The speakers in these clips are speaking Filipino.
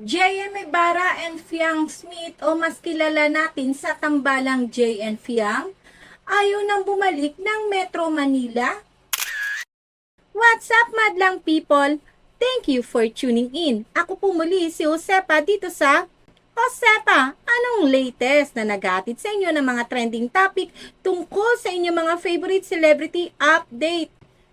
J.M. Ibarra and Fiang Smith o mas kilala natin sa tambalang J and Fiang, ayaw nang bumalik ng Metro Manila. What's up, madlang people? Thank you for tuning in. Ako po muli si Josepa dito sa Josepa, anong latest na naghatid sa inyo ng mga trending topic tungkol sa inyong mga favorite celebrity update?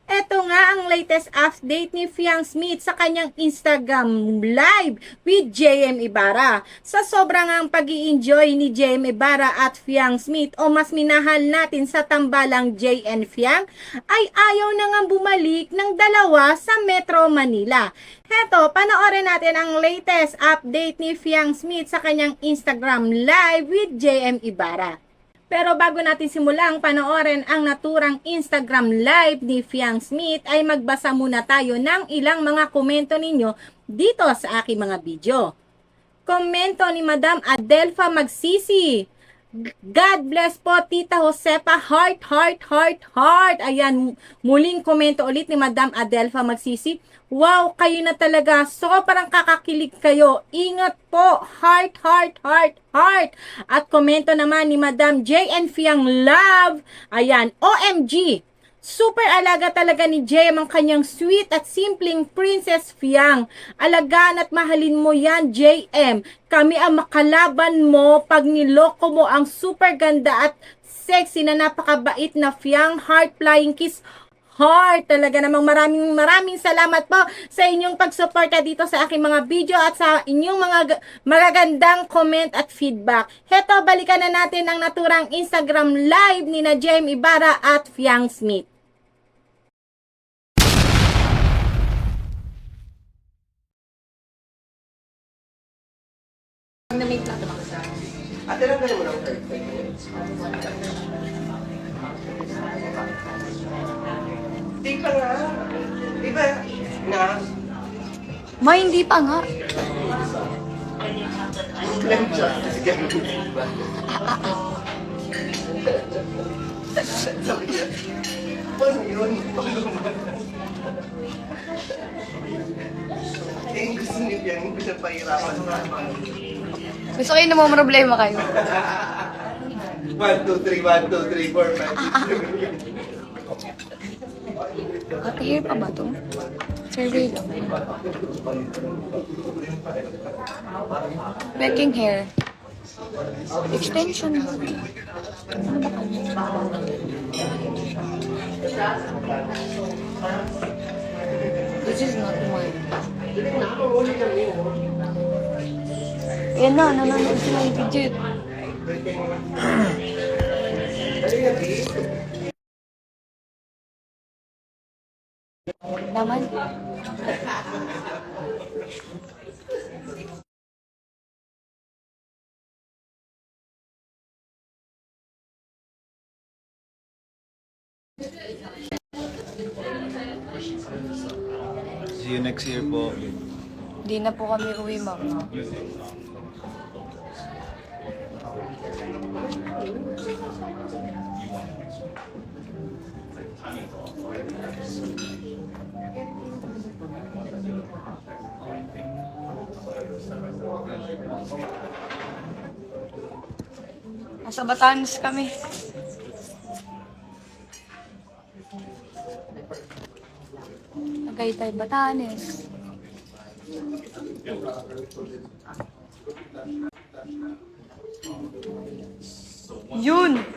Ito nga ang latest update ni Fiang Smith sa kanyang Instagram live with JM Ibarra. Sa sobrang ang pag enjoy ni JM Ibarra at Fiang Smith o mas minahal natin sa tambalang JN Fiang ay ayaw na nga bumalik ng dalawa sa Metro Manila. Heto, panoorin natin ang latest update ni Fiang Smith sa kanyang Instagram live with JM Ibarra. Pero bago natin simulang panoorin ang naturang Instagram live ni Fiang Smith ay magbasa muna tayo ng ilang mga komento ninyo dito sa aking mga video. Komento ni Madam Adelfa Magsisi. God bless po, Tita Josepa. Heart, heart, heart, heart. Ayan, muling komento ulit ni Madam Adelfa Magsisi. Wow, kayo na talaga. Sobrang kakakilig kayo. Ingat po. Heart, heart, heart, heart. At komento naman ni Madam JN Fiang Love. Ayan, OMG. Super alaga talaga ni JM ang kanyang sweet at simpleng Princess Fiang. Alagaan at mahalin mo yan, JM. Kami ang makalaban mo pag niloko mo ang super ganda at sexy na napakabait na Fiang Heart Flying Kiss heart. Talaga namang maraming maraming salamat po sa inyong pagsuporta dito sa aking mga video at sa inyong mga magagandang comment at feedback. Heto, balikan na natin ang naturang Instagram live ni na Jem Ibarra at Fiang Smith. Ate lang ganun mo ng 35 minutes. Di pa nga. Di ba? Nga. Ma, hindi pa nga. Lang siya. Ganun di ba? Sabi niya, paano yun? Paano ba? Eh, gusto niya yan. Hindi ko siya pahirapan. Gusto kayo na problema kayo. 1, 2, 3, 1, 2, 3, 4, 5, 6, 7. Ate, hair pa ba to? Survey lang. Baking hair. Extension. Ano ba kanya? This is not mine. Yan na, nanonood sila ng video. Naman. See you next year po. Hindi na po kami uwi, ma'am. Nasa Batanes kami. Tagaytay, Batanes. Yun!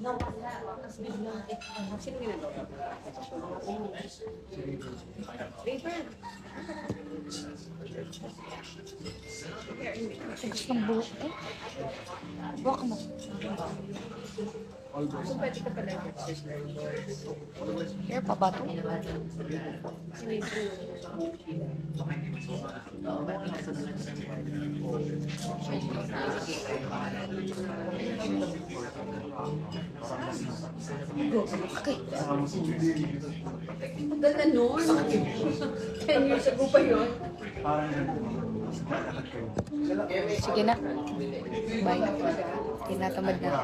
yun, Tia? Sino to? Tigas ng buhok eh. Buhok mo. Here pa ba to? Ganda nun. 10 years ago pa yun. Sige na. Bye. Tinatamad na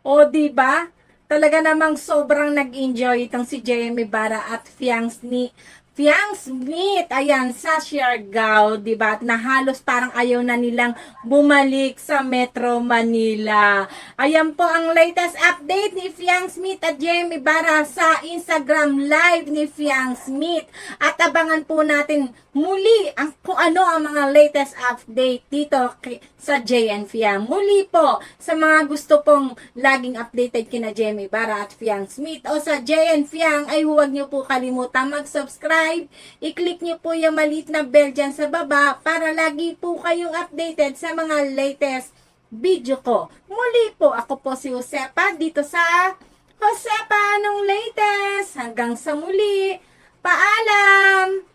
O, di ba? Talaga namang sobrang nag-enjoy itong si Jeremy Bara at Fiang ni Fiang Smith, ayan, sa Siargao, di ba? Na halos parang ayaw na nilang bumalik sa Metro Manila. Ayan po ang latest update ni Fiang Smith at Jeremy Bara sa Instagram live ni Fiang Smith. At abangan po natin muli ang kung ano ang mga latest update dito sa JN Fiang. Muli po sa mga gusto pong laging updated kina Jamie Bara at Fiang Smith o sa JN Fiang ay huwag niyo po kalimutan mag-subscribe. I-click niyo po yung maliit na bell dyan sa baba para lagi po kayong updated sa mga latest video ko. Muli po, ako po si Josepa dito sa Josepa, anong latest? Hanggang sa muli. Paalam!